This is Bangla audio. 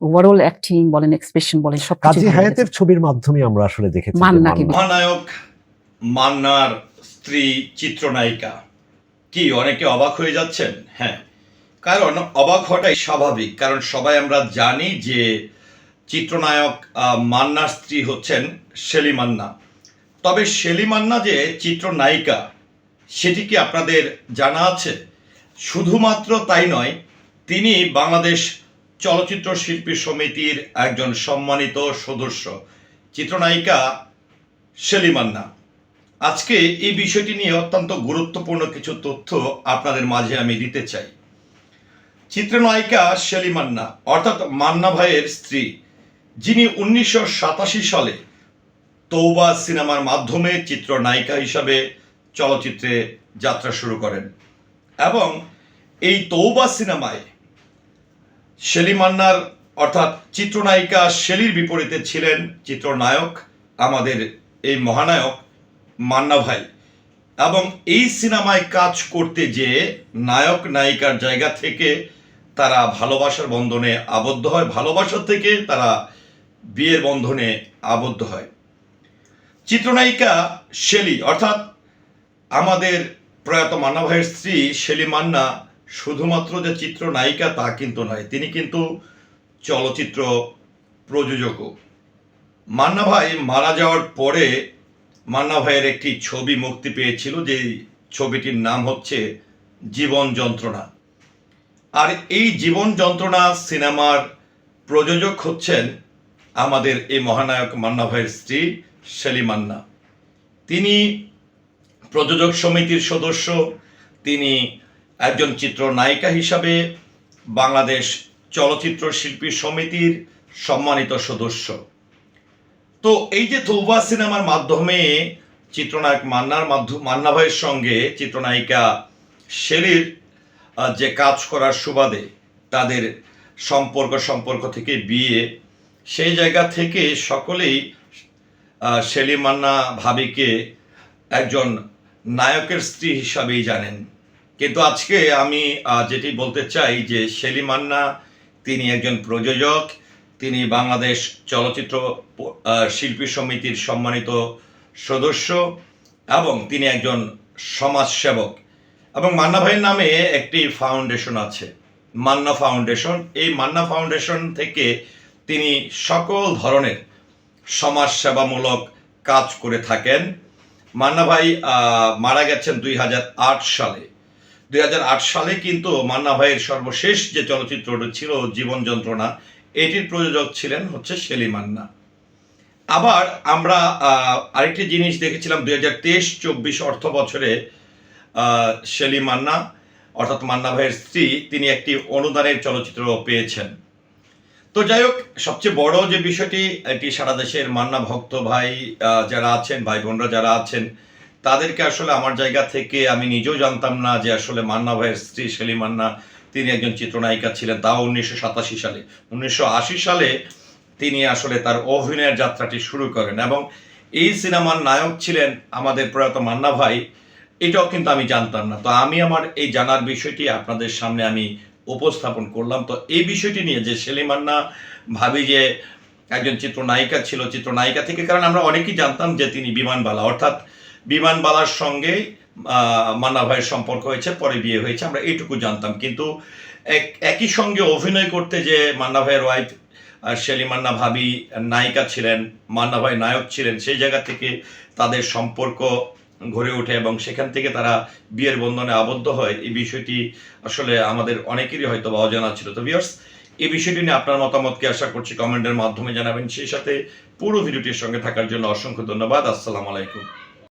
ওভারঅল অ্যাক্টিং বলেন এক্সপ্রেশন বলেন সব কাজী হায়াতের ছবির মাধ্যমে আমরা আসলে দেখেছি মান্নাকে মহানায়ক মান্নার স্ত্রী চিত্রনায়িকা। কি অনেকে অবাক হয়ে যাচ্ছেন? হ্যাঁ। কারণ অবাক হওয়াটাই স্বাভাবিক কারণ সবাই আমরা জানি যে চিত্রনায়ক আহ, মান্নার স্ত্রী হচ্ছেন শেলি মান্না। তবে শেলি মান্না যে চিত্রনায়িকা সেটি কি আপনাদের জানা আছে? শুধুমাত্র তাই নয় তিনি বাংলাদেশ চলচ্চিত্র শিল্পী সমিতির একজন সম্মানিত সদস্য, চিত্রনায়িকা সেলিমান্না আজকে এই বিষয়টি নিয়ে অত্যন্ত গুরুত্বপূর্ণ কিছু তথ্য আপনাদের মাঝে আমি দিতে চাই। চিত্রনায়িকা সেলিমান্না অর্থাৎ মান্না ভাইয়ের স্ত্রী, যিনি উনিশশো সাতাশি সালে তৌবা সিনেমার মাধ্যমে চিত্রনায়িকা হিসাবে চলচ্চিত্রে যাত্রা শুরু করেন এবং এই তৌবা সিনেমায় শেলি মান্নার, অর্থাৎ চিত্রনায়িকা শেলির বিপরীতে ছিলেন চিত্রনায়ক, আমাদের এই মহানায়ক মান্না ভাই। এবং এই সিনেমায় কাজ করতে যে নায়ক নায়িকার জায়গা থেকে তারা ভালোবাসার বন্ধনে আবদ্ধ হয় ভালোবাসা থেকে তারা বিয়ের বন্ধনে আবদ্ধ হয়। চিত্রনায়িকা শেলি, অর্থাৎ আমাদের প্রয়াত মান্না ভাইয়ের স্ত্রী শেলি মান্না শুধুমাত্র যে চিত্রনায়িকা তা কিন্তু নয়, তিনি কিন্তু চলচ্চিত্র প্রযোজকও। মান্না ভাই মারা যাওয়ার পরে মান্না ভাইয়ের একটি ছবি মুক্তি পেয়েছিল যে ছবিটির নাম হচ্ছে জীবন যন্ত্রণা। আর এই জীবন যন্ত্রণা সিনেমার প্রযোজক হচ্ছেন আমাদের এই মহানায়ক মান্না ভাইয়ের স্ত্রী শেলি মান্না। তিনি প্রযোজক সমিতির সদস্য, তিনি একজন চিত্রনায়িকা হিসাবে বাংলাদেশ চলচ্চিত্র শিল্পী সমিতির সম্মানিত সদস্য। তো এই যে তৌবা সিনেমার মাধ্যমে চিত্রনায়ক মান্নার মাধ্যম মান্না ভাইয়ের সঙ্গে চিত্রনায়িকা আহ, যে কাজ করার সুবাদে তাদের সম্পর্ক সম্পর্ক থেকে বিয়ে সেই জায়গা থেকে সকলেই আহ, শেলি মান্না ভাবিকে একজন নায়কের স্ত্রী হিসাবেই জানেন। কিন্তু আজকে আমি যেটি বলতে চাই যে শেলি মান্না, তিনি একজন প্রযোজক, তিনি বাংলাদেশ চলচ্চিত্র শিল্পী সমিতির সম্মানিত সদস্য এবং তিনি একজন সমাজসেবক। এবং মান্না ভাইয়ের নামে একটি ফাউন্ডেশন আছে, মান্না ফাউন্ডেশন। এই মান্না ফাউন্ডেশন থেকে তিনি সকল ধরনের সমাজসেবামূলক কাজ করে থাকেন। মান্না ভাই মারা গেছেন দুই হাজার আট সালে। দুই হাজার আট সালে কিন্তু মান্না ভাইয়ের সর্বশেষ যে চলচ্চিত্রটি ছিল, জীবন যন্ত্রণা, এটির প্রযোজক ছিলেন হচ্ছে শেলি মান্না। আবার আমরা আরেকটি জিনিস দেখেছিলাম, দুই হাজার তেইশ চব্বিশ অর্থ বছরে শেলি মান্না, অর্থাৎ মান্না ভাইয়ের স্ত্রী, তিনি একটি অনুদানের চলচ্চিত্র পেয়েছেন। তো যাই হোক, সবচেয়ে বড় যে বিষয়টি, এটি সারা দেশের মান্না ভক্ত ভাই যারা আছেন, ভাই বোনরা যারা আছেন তাদেরকে আসলে আমার জায়গা থেকে আমি নিজেও জানতাম না যে আসলে মান্না ভাইয়ের স্ত্রী শেলি মান্না, তিনি একজন চিত্রনায়িকা ছিলেন, তাও উনিশশো সাতাশি সালে। উনিশশো আশি সালে তিনি আসলে তার অভিনয়ের যাত্রাটি শুরু করেন এবং এই সিনেমার নায়ক ছিলেন আমাদের প্রয়াত মান্না ভাই। এটাও কিন্তু আমি জানতাম না। তো আমি আমার এই জানার বিষয়টি আপনাদের সামনে আমি উপস্থাপন করলাম। তো এই বিষয়টি নিয়ে যে সেলিমান্না ভাবি যে একজন চিত্রনায়িকা ছিল, চিত্রনায়িকা থেকে, কারণ আমরা অনেকেই জানতাম যে তিনি বিমানবালা অর্থাৎ বিমানবালার সঙ্গে মান্না ভাইয়ের সম্পর্ক হয়েছে, পরে বিয়ে হয়েছে, আমরা এইটুকু জানতাম। কিন্তু এক, একই সঙ্গে অভিনয় করতে যে মান্না ভাইয়ের ওয়াইফ শেলি মান্না ভাবি, নায়িকা ছিলেন, মান্না ভাই নায়ক ছিলেন, সেই জায়গা থেকে তাদের সম্পর্ক গড়ে ওঠে এবং সেখান থেকে তারা বিয়ের বন্ধনে আবদ্ধ হয়। এই বিষয়টি আসলে আমাদের অনেকেরই হয়তো বা অজানা ছিল। তো ভিউয়ার্স এই বিষয়টি নিয়ে আপনার মতামতকে আশা করছি কমেন্টের মাধ্যমে জানাবেন। সেই সাথে পুরো ভিডিওটির সঙ্গে থাকার জন্য অসংখ্য ধন্যবাদ। আসসালামু আলাইকুম।